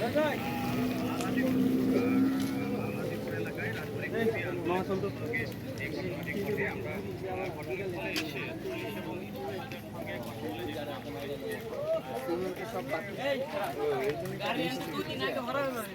রাস্তাটা একটু ভাড়া যাবে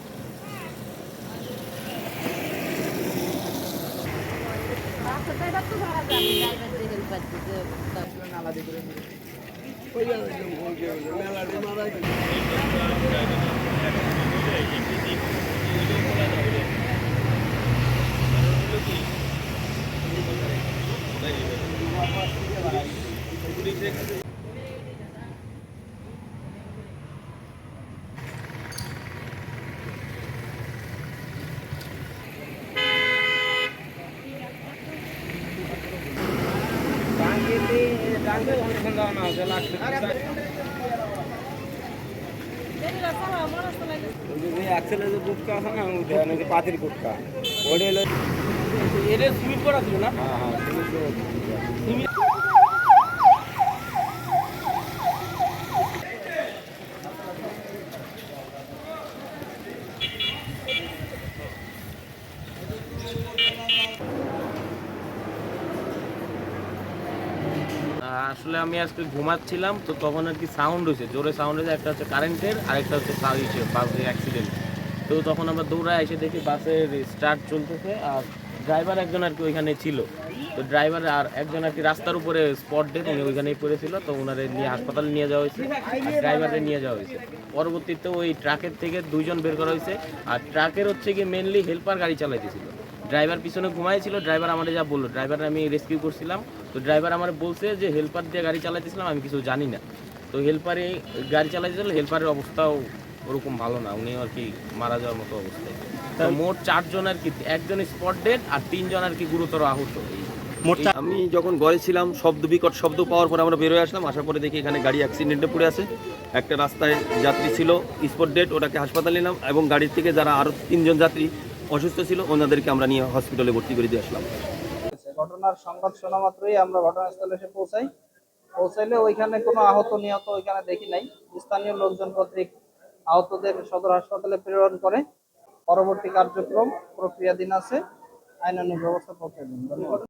হেল্পার দিতে অ্যাক্সেলের যে গুটকা আছে না ওটা নাকি পাতির গুটকা ওটা এলে এটা সুইমিং করা ছিল না হ্যাঁ হ্যাঁ আসলে আমি আজকে ঘুমাচ্ছিলাম, তো তখন আর কি সাউন্ড হয়েছে, জোরে সাউন্ড হয়েছে, একটা হচ্ছে কারেন্টের আরেকটা হচ্ছে বাসের অ্যাক্সিডেন্ট তো তখন আমরা দৌড়ায় এসে দেখি বাসের স্টার্ট চলতেছে, আর ড্রাইভার একজন আর কি ওইখানে ছিল। তো ড্রাইভার আর একজন আর কি রাস্তার উপরে স্পট ডেট উনি ওইখানেই পড়েছিল, তো ওনারে নিয়ে হাসপাতালে নিয়ে যাওয়া হয়েছে, আর ড্রাইভারে নিয়ে যাওয়া হয়েছে। পরবর্তীতে ওই ট্রাকের থেকে দুইজন বের করা হয়েছে, আর ট্রাকের হচ্ছে কি মেনলি হেল্পার গাড়ি চালাইতেছিল। ড্রাইভার পিছনে ঘুমাইছিল ড্রাইভার আমাদের যা বলল ড্রাইভার আমি রেস্কিউ করছিলাম তো ড্রাইভার আমার বলছে যে হেল্পার দিয়ে গাড়ি চালাইতেছিলাম আমি কিছু জানি না। তো হেল্পারে গাড়ি চালাইতেছিল হেল্পারের অবস্থাও ওরকম ভালো না উনি আর কি মারা যাওয়ার মতো অবস্থায়। তো মোট চারজন আর কি একজন স্পট ডেড আর তিনজন আর কি গুরুতর আহত। আমি যখন ঘরে ছিলাম শব্দ বিকট শব্দ পাওয়ার পরে আমরা বেরোয় আসলাম আসার পরে দেখি এখানে গাড়ি অ্যাক্সিডেন্টে পড়ে আছে। একটা রাস্তায় যাত্রী ছিল স্পট ডেট ওটাকে হাসপাতালে নিলাম এবং গাড়ির থেকে যারা আরও তিনজন যাত্রী অসুস্থ ছিল ওনাদেরকে আমরা নিয়ে হসপিটালে ভর্তি করে দিয়ে আসলাম। ঘটনার সংবাদ শোনা মাত্রই আমরা ঘটনাস্থলে এসে পৌঁছাই। পৌঁছাইলে ওইখানে কোনো আহত, নিহত ওইখানে দেখি নাই। স্থানীয় লোকজন কর্তৃক আহতদের সদর হাসপাতালে প্রেরণ করে। পরবর্তী কার্যক্রম প্রক্রিয়াধীন আছে। আইনানুগ ব্যবস্থা ধন্যবাদ।